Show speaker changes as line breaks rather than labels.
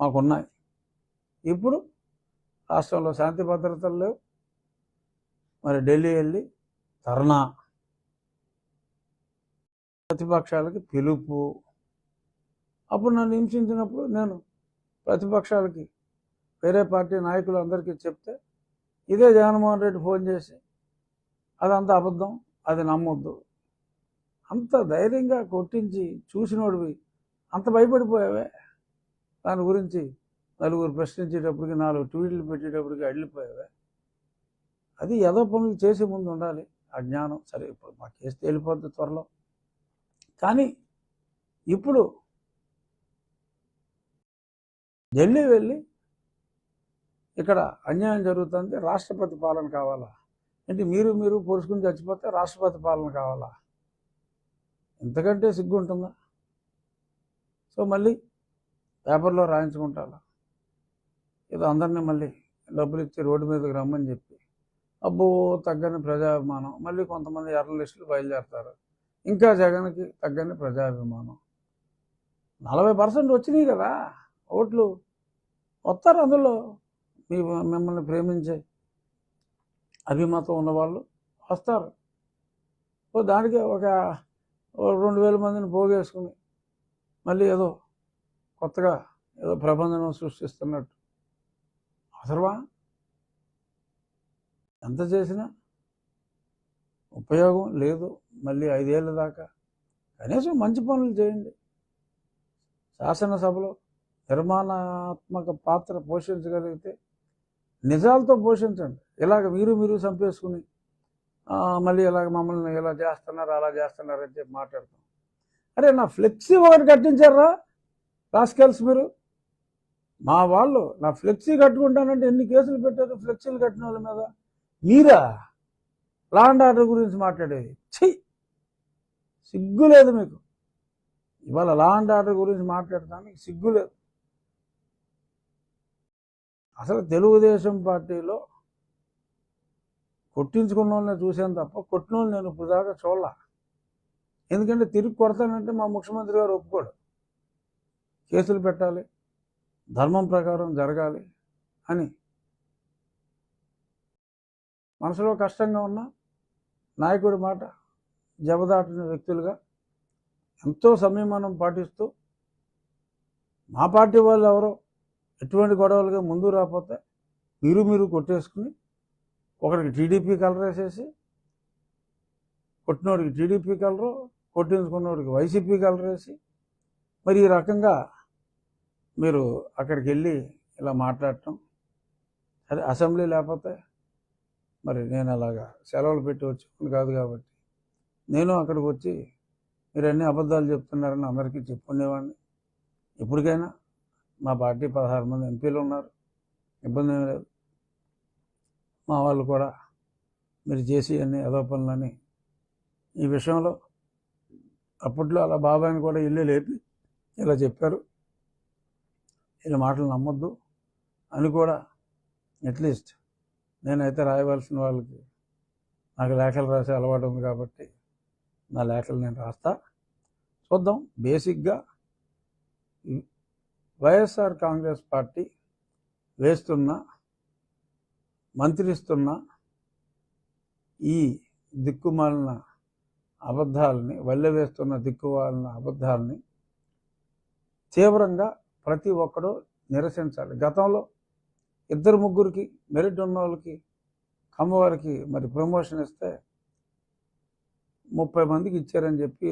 మాకున్నాయి. ఇప్పుడు రాష్ట్రంలో శాంతి భద్రతలు లేవు. మరి ఢిల్లీ వెళ్ళి ధర్నా. ప్రతిపక్షాలకి పిలుపు. అప్పుడు నన్ను హింసించినప్పుడు నేను ప్రతిపక్షాలకి వేరే పార్టీ నాయకులు అందరికీ చెప్తే ఇదే జగన్మోహన్ రెడ్డి ఫోన్ చేసి అదంతా అబద్ధం అది నమ్మొద్దు. అంత ధైర్యంగా కొట్టించి చూసినోడివి. అంత భయపడిపోయావే. దాని గురించి నలుగురు ప్రశ్నించేటప్పటికి నాలుగు ట్వీట్లు పెట్టేటప్పటికి అడిలిపోయావే అది ఏదో పనులు చేసే ముందు ఉండాలి. ఆ జ్ఞానం సరే ఇప్పుడు మా కేసు తేలిపోద్ది త్వరలో. కానీ ఇప్పుడు ఢిల్లీ వెళ్ళి ఇక్కడ అన్యాయం జరుగుతుంది. రాష్ట్రపతి పాలన కావాలా? అంటే మీరు మీరు పొడుచుకుని చచ్చిపోతే రాష్ట్రపతి పాలన కావాలా? ఎంతకంటే సిగ్గు ఉంటుందా సో మళ్ళీ పేపర్లో రాయించుకుంటారు. ఏదో అందరినీ మళ్ళీ డబ్బులు ఇచ్చి రోడ్డు మీదకి రమ్మని చెప్పి అబ్బో తగ్గని ప్రజాభిమానం. మళ్ళీ కొంతమంది జర్నలిస్టులు బయలుదేరతారు. ఇంకా జగన్కి తగ్గని ప్రజాభిమానం. నలభై పర్సెంట్ వచ్చినాయి కదా ఓట్లు. వస్తారు అందులో. మీ మిమ్మల్ని ప్రేమించే అభిమతం ఉన్నవాళ్ళు వస్తారు. దానికి ఒక రెండు వేల మందిని పోగేసుకుని మళ్ళీ ఏదో కొత్తగా ఏదో ప్రబంధనం సృష్టిస్తున్నట్టు. అవసరమా ఎంత చేసినా ఉపయోగం లేదు మళ్ళీ ఐదేళ్ళ దాకా. కనీసం మంచి పనులు చేయండి. శాసనసభలో నిర్మాణాత్మక పాత్ర పోషించగలిగితే నిజాలతో పోషించండి. ఇలాగ మీరు మీరు చంపేసుకుని మళ్ళీ ఇలాగ మమ్మల్ని ఇలా చేస్తున్నారు అలా చేస్తున్నారు అని చెప్పి మాట్లాడతాం. అరే నా ఫ్లెక్సీ ఒకటి కట్టించారా? రాస్కెల్స్ మీరు? మా వాళ్ళు నా ఫ్లెక్సీ కట్టుకుంటానంటే ఎన్ని కేసులు పెట్టారు ఫ్లెక్సీలు కట్టిన వాళ్ళ మీద? మీరా? లా అండ్ ఆర్డర్ గురించి మాట్లాడేది. ఛీ! సిగ్గు లేదు మీకు. ఇవాళ లా అండ్ ఆర్డర్ గురించి మాట్లాడటానికి సిగ్గు లేదు. అసలు తెలుగుదేశం పార్టీలో కొట్టించుకున్న వాళ్ళని చూశాను తప్ప కొట్టిన వాళ్ళు నేను ఇప్పుడు దాకా చూడాల. ఎందుకంటే తిరిగి కొడతానంటే మా ముఖ్యమంత్రి గారు ఒప్పుకోడు. కేసులు పెట్టాలి ధర్మం ప్రకారం జరగాలి అని. మనసులో కష్టంగా ఉన్న నాయకుడి మాట జబదాటిన వ్యక్తులుగా ఎంతో సంయమనం పాటిస్తూ మా పార్టీ వాళ్ళు ఎవరో ఎటువంటి గొడవలుగా ముందు రాకపోతే మీరు మీరు కొట్టేసుకుని ఒకరికి టీడీపీ కలర్ వేసేసి కొట్టినోడికి టీడీపీ కలరు కొట్టించుకున్నోడికి వైసీపీ కలర్ వేసి మరి ఈ రకంగా మీరు అక్కడికి వెళ్ళి ఇలా మాట్లాడటం. అదే అసెంబ్లీ లేకపోతే మరి నేను అలాగా సెలవులు పెట్టి వచ్చి కాదు కాబట్టి. నేను అక్కడికి వచ్చి మీరు అన్ని అబద్ధాలు చెప్తున్నారని అందరికీ చెప్పుకునేవాడిని. ఇప్పటికైనా మా పార్టీ పదహారు మంది ఎంపీలు ఉన్నారు. ఇబ్బంది ఏం లేదు. మా వాళ్ళు కూడా మీరు చేసి అన్ని ఏదో పనులని ఈ విషయంలో అప్పట్లో అలా బాబాయిని కూడా ఇల్లు లేపి ఇలా చెప్పారు. ఈయన మాటలు నమ్మొద్దు అని కూడా అట్లీస్ట్ నేనైతే రాయవలసిన వాళ్ళకి నాకు లేఖలు రాసే అలవాటు ఉంది కాబట్టి నా లేఖలు నేను రాస్తా. చూద్దాం. బేసిక్గా వైఎస్ఆర్ కాంగ్రెస్ పార్టీ వేస్తున్న మంత్రిస్తున్న ఈ దిక్కుమాలిన అబద్ధాలని వల్లెవేస్తున్న దిక్కుమాలిన అబద్ధాలని తీవ్రంగా ప్రతి ఒక్కరూ నిరసించాలి. గతంలో ఇద్దరు ముగ్గురికి మెరిట్ ఉన్న వాళ్ళకి కమ్మవారికి మరి ప్రమోషన్ ఇస్తే ముప్పై మందికి ఇచ్చారని చెప్పి